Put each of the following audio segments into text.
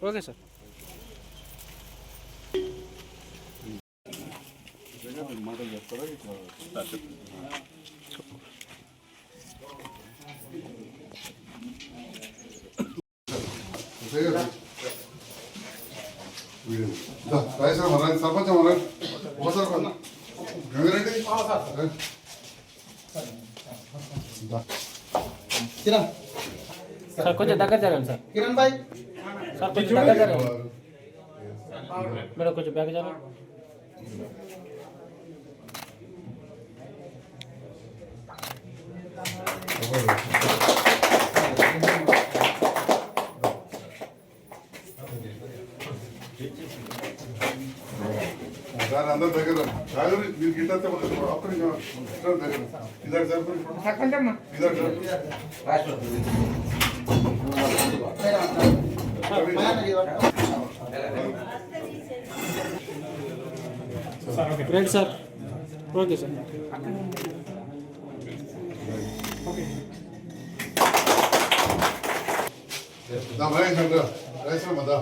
Okay sir Rajeshwara Maharaj sarpanch Maharaj sarpanch Gangareddy. Kiran sir కొంచెం దగ్గర జరగండి sir Kiran భాయ్ madam కొంచెం బ్యాగ్ జరగండి దాని అందరి దగ్గర రాజు మీరు గిట్ట అప్పుడు దగ్గర. ఇద్దరు ఇద్దరు రైట్ సార్ ఓకే సార్ దా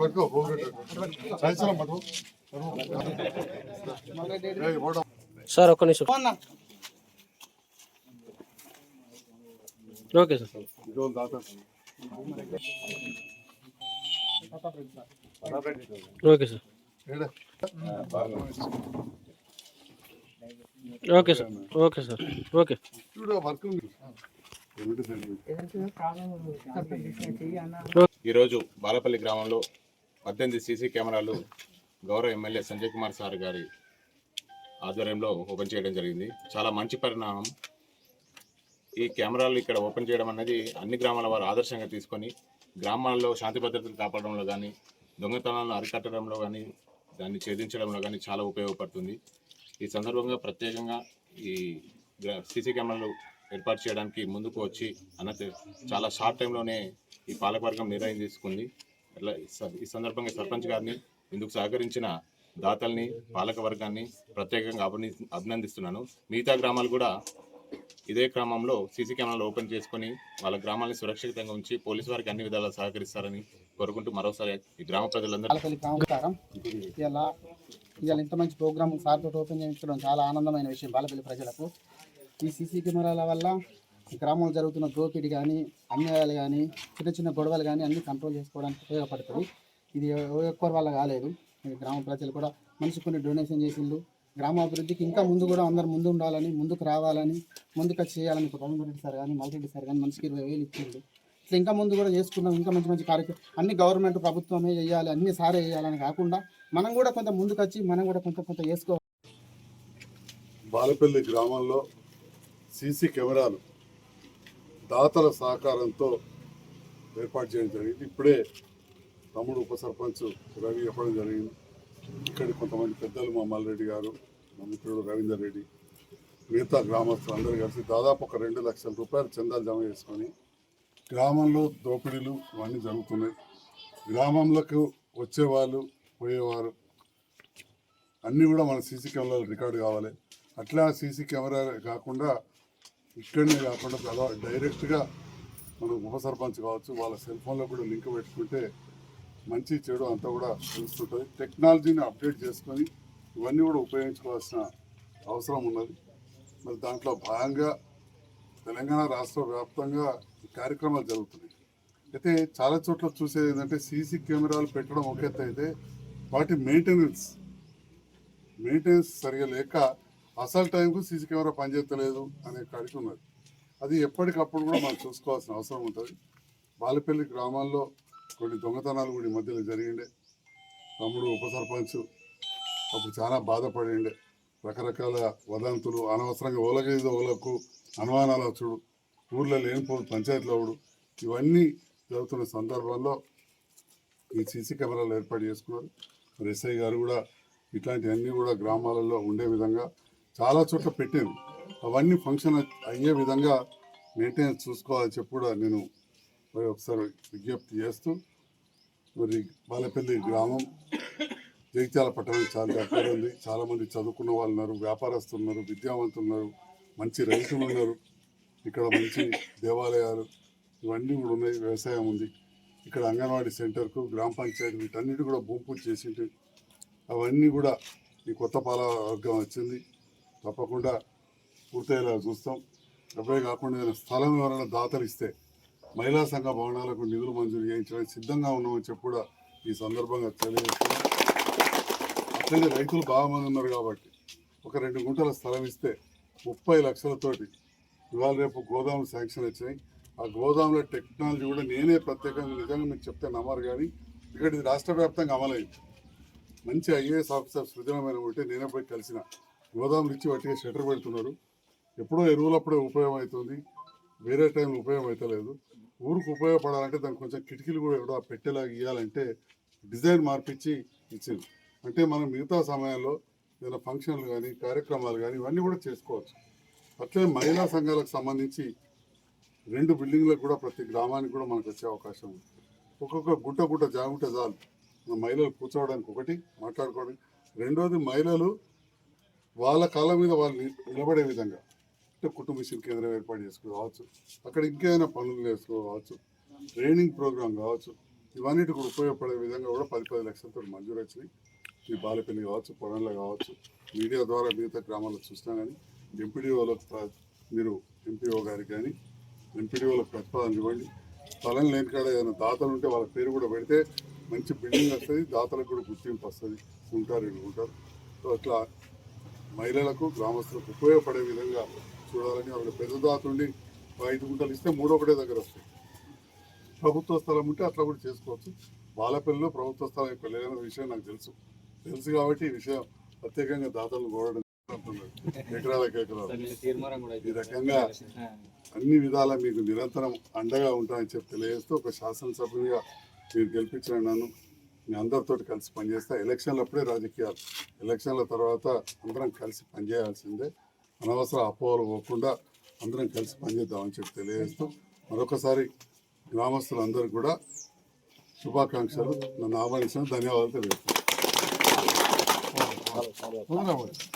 పట్టుకో సాయంత్రం సార్ ఒక్క నిమిషం. Okay sir. Okay sir. Okay sir. Okay sir. Okay. ఈరోజు బాలపల్లి గ్రామంలో పద్దెనిమిది సీసీ కెమెరాలు గౌరవ ఎమ్మెల్యే సంజయ్ కుమార్ సార్ గారి ఆధ్వర్యంలో ఓపెన్ చేయడం జరిగింది. చాలా మంచి పరిణామం ఈ కెమెరాలు ఇక్కడ ఓపెన్ చేయడం అనేది అన్ని గ్రామాల వారు ఆదర్శంగా తీసుకొని గ్రామాల్లో శాంతి భద్రతలు కాపాడడంలో కానీ దొంగతనాలను అరికట్టడంలో కానీ దాన్ని ఛేదించడంలో కానీ చాలా ఉపయోగపడుతుంది. ఈ సందర్భంగా ప్రత్యేకంగా ఈ సీసీ కెమెరాలు ఏర్పాటు చేయడానికి ముందుకు వచ్చి అన్నది చాలా షార్ట్ టైంలోనే ఈ పాలకవర్గం నిర్ణయం తీసుకుంది. అట్లా ఈ స- ఈ సందర్భంగా సర్పంచ్ గారిని ఇందుకు సహకరించిన దాతల్ని పాలక వర్గాన్ని ప్రత్యేకంగా అభినందిస్తున్నాను. మిగతా గ్రామాలు కూడా ఇదే క్రమంలో సీసీ కెమెరాలు ఓపెన్ చేసుకొని వాళ్ళ గ్రామాన్ని సురక్షితంగా ఉంచి పోలీసు వారికి అన్ని విధాలా సహకరిస్తారని కోరుకుంటూ మరోసారి ఈ గ్రామ ప్రజలందరూ బాలపల్లి ఇలా ఇవాళ ఇంత మంచి ప్రోగ్రామ్ సార్ తోటి ఓపెన్ చేయించడం చాలా ఆనందమైన విషయం బాలపల్లి ప్రజలకు. ఈ సీసీ కెమెరాల వల్ల ఈ గ్రామంలో జరుగుతున్న దోపిడీ కానీ అన్యాయాలు కానీ చిన్న చిన్న గొడవలు కానీ అన్ని కంట్రోల్ చేసుకోవడానికి ఉపయోగపడుతుంది. ఇది ఎక్కువ వల్ల కాలేదు. ఈ గ్రామ ప్రజలు కూడా మనిషి కొన్ని డొనేషన్ చేసిండ్రు. గ్రామాభివృద్ధికి ఇంకా ముందు కూడా అందరు ముందు ఉండాలని ముందుకు రావాలని ముందుకు చేయాలని రెడ్డి సార్ కానీ మల్రెడ్డి సార్ కానీ మనిషికి ఇరవై వేలు ఇచ్చిండ్రు ఇట్లా ఇంకా ముందు కూడా చేసుకున్నాం ఇంకా మంచి మంచి కార్యక్రమం అన్ని గవర్నమెంట్ ప్రభుత్వమే చేయాలి అన్ని సారే చేయాలని కాకుండా మనం కూడా కొంత ముందుకు వచ్చి మనం కూడా కొంత కొంత చేసుకోవాలి బాలపల్లి గ్రామంలో సీసీ కెమెరాలు దాతల సహకారంతో ఏర్పాటు చేయడం జరిగింది. ఇప్పుడే తమ్ముడు ఉప సర్పంచ్ రవి చెప్పడం జరిగింది. ఇక్కడ కొంతమంది పెద్దలు మా మల్రెడ్డి గారు మా మిత్రుడు రవీందర్ రెడ్డి మిగతా గ్రామస్తులు అందరూ కలిసి దాదాపు ఒక రెండు లక్షల రూపాయలు చందాలు జమ చేసుకొని గ్రామంలో దోపిడీలు ఇవన్నీ జరుగుతున్నాయి. గ్రామంలోకి వచ్చేవాళ్ళు పోయేవారు అన్నీ కూడా మన సీసీ కెమెరాలు రికార్డు కావాలి. అట్లా సీసీ కెమెరా కాకుండా ఇక్కడనే కాకుండా చాలా డైరెక్ట్గా మనం ఉప సర్పంచ్ కావచ్చు వాళ్ళ సెల్ ఫోన్లో కూడా లింక్ పెట్టుకుంటే మంచి చెడు అంతా కూడా తెలుస్తుంటుంది. టెక్నాలజీని అప్డేట్ చేసుకొని ఇవన్నీ కూడా ఉపయోగించుకోవాల్సిన అవసరం ఉన్నది. మరి దాంట్లో భాగంగా తెలంగాణ రాష్ట్ర వ్యాప్తంగా కార్యక్రమాలు జరుగుతున్నాయి. అయితే చాలా చోట్ల చూసేది ఏంటంటే సీసీ కెమెరాలు పెట్టడం ఒక ఎత్తు అయితే వాటి మెయింటెనెన్స్ మెయింటెనెన్స్ సరిగా లేక అసలు టైంకు సీసీ కెమెరా పనిచేస్తలేదు అనే కాడికి ఉన్నది. అది ఎప్పటికప్పుడు కూడా మనం చూసుకోవాల్సిన అవసరం ఉంటుంది. బాలపల్లి గ్రామాల్లో కొన్ని దొంగతనాలు కూడా ఈ మధ్యలో జరిగిండే. తమ్ముడు ఉప సర్పంచ్ అప్పుడు చాలా బాధపడిండే. రకరకాల వదంతులు అనవసరంగా ఓలగేదో ఓలకు అనుమానాలు వచ్చుడు. ఊర్లో లేనిపోదు పంచాయతీలో అవుడు ఇవన్నీ జరుగుతున్న సందర్భంలో ఈ సీసీ కెమెరాలు ఏర్పాటు చేసుకున్నారు. మరి ఎస్ఐ గారు కూడా ఇట్లాంటివన్నీ కూడా గ్రామాలలో ఉండే విధంగా చాలా చోట్ల పెట్టాను అవన్నీ ఫంక్షన్ అయ్యే విధంగా మెయింటెనెన్స్ చూసుకోవాలని చెప్పి కూడా నేను మరి ఒకసారి విజ్ఞప్తి చేస్తూ మరి బాలపల్లి గ్రామం జగిత్యాల పట్టణం చాలా దగ్గర ఉంది. చాలామంది చదువుకున్న వాళ్ళు ఉన్నారు వ్యాపారస్తులు ఉన్నారు విద్యావంతులు ఉన్నారు మంచి రైతులు ఉన్నారు. ఇక్కడ మంచి దేవాలయాలు ఇవన్నీ కూడా ఉన్నాయి వ్యవసాయం ఉంది. ఇక్కడ అంగన్వాడీ సెంటర్కు గ్రామ పంచాయతీ వీటన్నిటి కూడా భూమి పూజ చేసింటి అవన్నీ కూడా ఈ కొత్త పాల వర్గం వచ్చింది. తప్పకుండా పూర్తయ్యేలా చూస్తాం. అవే కాకుండా ఏదైనా స్థలం ఎవరైనా దాతలు ఇస్తే మహిళా సంఘ భవనాలకు నిధులు మంజూరు చేయించడానికి సిద్ధంగా ఉన్నామని చెప్పి కూడా ఈ సందర్భంగా తెలియజేస్తున్నాం. అట్లనే రైతులు బాగా ఉన్నారు కాబట్టి ఒక రెండు గుంటల స్థలం ఇస్తే ముప్పై లక్షలతోటి ఇవాళ రేపు గోదాములు శాంక్షన్ వచ్చినాయి ఆ గోదాముల టెక్నాలజీ కూడా నేనే ప్రత్యేకంగా నిజంగా మీకు చెప్తే నమ్మరు కానీ ఇక్కడ ఇది రాష్ట్ర వ్యాప్తంగా అమలైంది. మంచి ఐఏఎస్ ఆఫీసర్ సృజనమైన ఉంటే నేనే పోయి కలిసిన. గోదాములు ఇచ్చి వాటికి షటర్ పెడుతున్నారు. ఎప్పుడో ఎరువులప్పుడే ఉపయోగం అవుతుంది వేరే టైంలో ఉపయోగం అవుతలేదు ఊరికి ఉపయోగపడాలంటే దానికి కొంచెం కిటికీలు కూడా ఎక్కడో పెట్టేలాగా ఇవ్వాలంటే డిజైన్ మార్పిచ్చి ఇచ్చింది. అంటే మనం మిగతా సమయంలో ఏదైనా ఫంక్షన్లు కానీ కార్యక్రమాలు కానీ ఇవన్నీ కూడా చేసుకోవచ్చు. అట్లే మహిళా సంఘాలకు సంబంధించి రెండు బిల్డింగ్లకు కూడా ప్రతి గ్రామానికి కూడా మనకు వచ్చే అవకాశం ఉంది. ఒక్కొక్క గుట్ట గుట్ట జాగుంటే చాలు. మహిళలు కూర్చోవడానికి ఒకటి మాట్లాడుకోవడానికి రెండోది మహిళలు వాళ్ళ కాళ్ళ మీద వాళ్ళు నిలబడే విధంగా అంటే కుటుంబ శిల్ కేంద్రం ఏర్పాటు చేసుకోవచ్చు అక్కడ ఇంకేదైనా పనులు చేసుకోవచ్చు. ట్రైనింగ్ ప్రోగ్రాం కావచ్చు. ఇవన్నిటి కూడా ఉపయోగపడే విధంగా కూడా పది పది లక్షలతో మంజూరు వచ్చినాయి. ఈ బాలపల్లి కావచ్చు పొలంలో కావచ్చు మీడియా ద్వారా మిగతా గ్రామాల్లో చూసినా కానీ ఎంపీడీఓలకు మీరు ఎంపీఓ గారికి కానీ ఎంపీడీఓలకు ప్రతిపాదన ఇవ్వండి స్థలం లేని కాడ ఏదైనా దాతలు ఉంటే వాళ్ళ పేరు కూడా పెడితే మంచి బిల్డింగ్ వస్తుంది దాతలకు కూడా గుర్తింపు వస్తుంది. ఉంటారు వీళ్ళు ఉంటారు. సో అట్లా మహిళలకు గ్రామస్తులకు ఉపయోగపడే విధంగా చూడాలని వాళ్ళ పెద్ద దాత ఉండి ఐదు గుంటలు ఇస్తే మూడో ఒకటే దగ్గర వస్తాయి. ప్రభుత్వ స్థలం ఉంటే అట్లా కూడా చేసుకోవచ్చు. బాలపల్లిలో ప్రభుత్వ స్థలం యొక్క లేదన్న విషయం నాకు తెలుసు. తెలుసు కాబట్టి ఈ విషయం ప్రత్యేకంగా దాతలను కోరడం. ఎకరాలకు ఎకరాలు ఈ రకంగా అన్ని విధాలా మీకు నిరంతరం అండగా ఉంటానని చెప్పి తెలియజేస్తూ ఒక శాసనసభ్యునిగా మీరు గెలిపించిన నన్ను మీ అందరితో కలిసి పనిచేస్తా. ఎలక్షన్లు అప్పుడే రాజకీయాలు. ఎలక్షన్ల తర్వాత అందరం కలిసి పనిచేయాల్సిందే. అనవసర అపోహలు పోకుండా అందరం కలిసి పనిచేద్దామని చెప్పి తెలియజేస్తూ మరొకసారి గ్రామస్తులందరూ కూడా శుభాకాంక్షలు. నన్ను ఆహ్వానించిన ధన్యవాదాలు తెలియజేస్తాను falou, falou. Vamos.